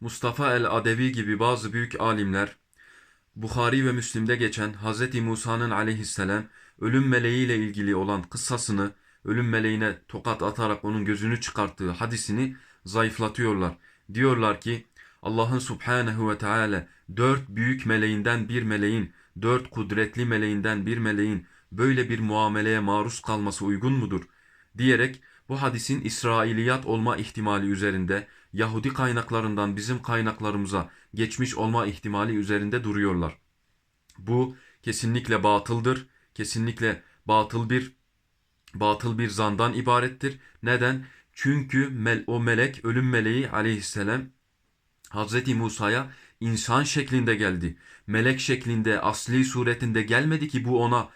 Mustafa el-Adevi gibi bazı büyük alimler Bukhari ve Müslim'de geçen Hz. Musa'nın aleyhisselam ölüm meleğiyle ilgili olan kıssasını ölüm meleğine tokat atarak onun gözünü çıkarttığı hadisini zayıflatıyorlar. Diyorlar ki Allah'ın subhanehu ve teala dört büyük meleğinden bir meleğin, dört kudretli meleğinden bir meleğin böyle bir muameleye maruz kalması uygun mudur? Diyerek bu hadisin İsrailiyat olma ihtimali üzerinde Yahudi kaynaklarından bizim kaynaklarımıza geçmiş olma ihtimali üzerinde duruyorlar. Bu kesinlikle batıldır. Kesinlikle batıl bir batıl bir zandan ibarettir. Neden? Çünkü o melek ölüm meleği aleyhisselam Hazreti Musa'ya insan şeklinde geldi. Melek şeklinde asli suretinde gelmedi ki bu ona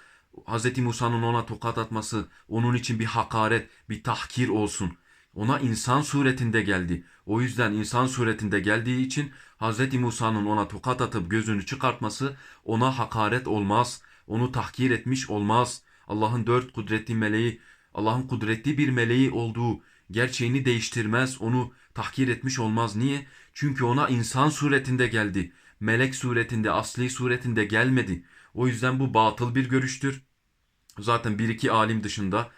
Hazreti Musa'nın ona tokat atması onun için bir hakaret, bir tahkir olsun. Ona insan suretinde geldi. O yüzden insan suretinde geldiği için Hazreti Musa'nın ona tokat atıp gözünü çıkartması ona hakaret olmaz. Onu tahkir etmiş olmaz. Allah'ın dört kudretli meleği, Allah'ın kudretli bir meleği olduğu gerçeğini değiştirmez. Onu tahkir etmiş olmaz. Niye? Çünkü ona insan suretinde geldi. Melek suretinde, asli suretinde gelmedi. O yüzden bu batıl bir görüştür. Zaten bir iki alim dışında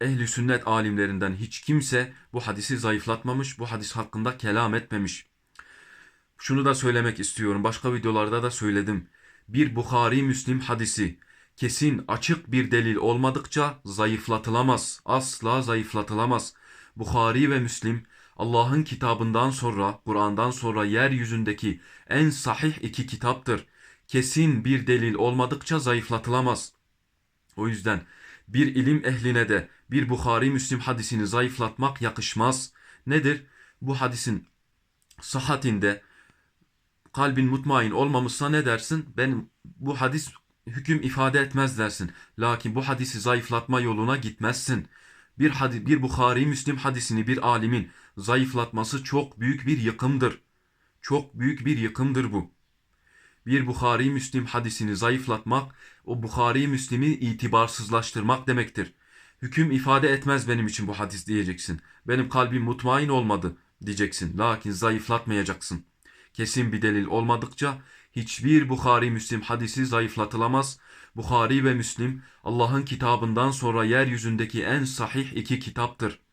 ehli sünnet alimlerinden hiç kimse bu hadisi zayıflatmamış, bu hadis hakkında kelam etmemiş. Şunu da söylemek istiyorum. Başka videolarda da söyledim. Bir Bukhari Müslim hadisi kesin açık bir delil olmadıkça zayıflatılamaz. Asla zayıflatılamaz. Bukhari ve Müslim Allah'ın kitabından sonra, Kur'an'dan sonra yeryüzündeki en sahih iki kitaptır. Kesin bir delil olmadıkça zayıflatılamaz. O yüzden bir ilim ehline de bir Bukhari Müslim hadisini zayıflatmak yakışmaz. Nedir? Bu hadisin sıhhatinde kalbin mutmain olmamışsa ne dersin? Ben bu hadis hüküm ifade etmez dersin. Lakin bu hadisi zayıflatma yoluna gitmezsin. Bir, hadi, bir Bukhari Müslim hadisini bir alimin zayıflatması çok büyük bir yıkımdır. Çok büyük bir yıkımdır bu. Bir Bukhari Müslim hadisini zayıflatmak, o Bukhari Müslim'i itibarsızlaştırmak demektir. Hüküm ifade etmez benim için bu hadis diyeceksin. Benim kalbim mutmain olmadı diyeceksin. Lakin zayıflatmayacaksın. Kesin bir delil olmadıkça hiçbir Bukhari Müslim hadisi zayıflatılamaz. Bukhari ve Müslim Allah'ın kitabından sonra yeryüzündeki en sahih iki kitaptır.